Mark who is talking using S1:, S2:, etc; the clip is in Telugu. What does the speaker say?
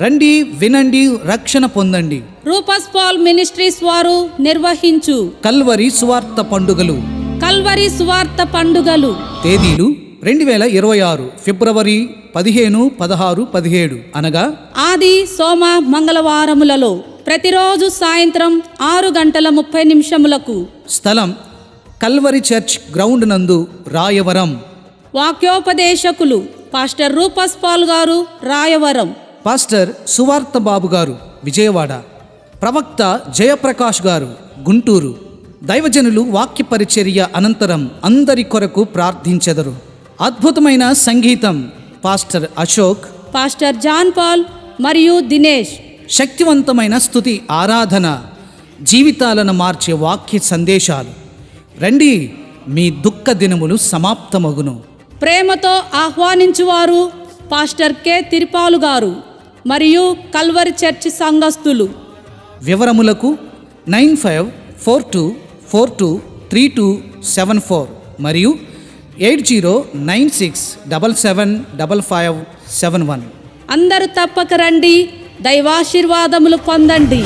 S1: రండి వినండి రక్షణ పొందండి.
S2: రూపస్ పాల్ మినిస్ట్రీస్ వారు నిర్వహించు.
S1: కల్వరి సువార్త పండుగలు.
S2: కల్వరి సువార్త పండుగలు.
S1: తేదీలు రెండు వేల ఇరవై ఆరు ఫిబ్రవరి పదిహేను పదహారు పదిహేడు. అనగా
S2: ఆది సోమ మంగళవారములలో ప్రతిరోజు సాయంత్రం ఆరు గంటల ముప్పై నిమిషములకు.
S1: స్థలం కల్వరి చర్చ్ గ్రౌండ్ నందు రాయవరం.
S2: వాక్యోపదేశకులు pastor Rufus Paul garu Rayavaram.
S1: Pastor సువార్త బాబు గారు విజయవాడ. ప్రవక్త జయప్రకాష్ గారు గుంటూరు. దైవజనులు వాక్య పరిచర్య అనంతరం అందరి కొరకు ప్రార్థించెదరు. అద్భుతమైన సంగీతం pastor Ashok
S2: pastor John Paul మరియు దినేష్.
S1: శక్తివంతమైన స్థుతి ఆరాధన జీవితాలను మార్చే వాక్య సందేశాలు. రండి మీ దుఃఖ దినములు సమాప్తమగును.
S2: ప్రేమతో ఆహ్వానించువారు పాస్టర్ కె తిరుపాలు గారు. మరియు కల్వరి చర్చి సంఘస్థులు.
S1: వివరములకు nine five four two four two three two seven four మరియు eight zero nine six double seven double five seven one.
S2: అందరూ తప్పక రండి దైవాశీర్వాదములు పొందండి.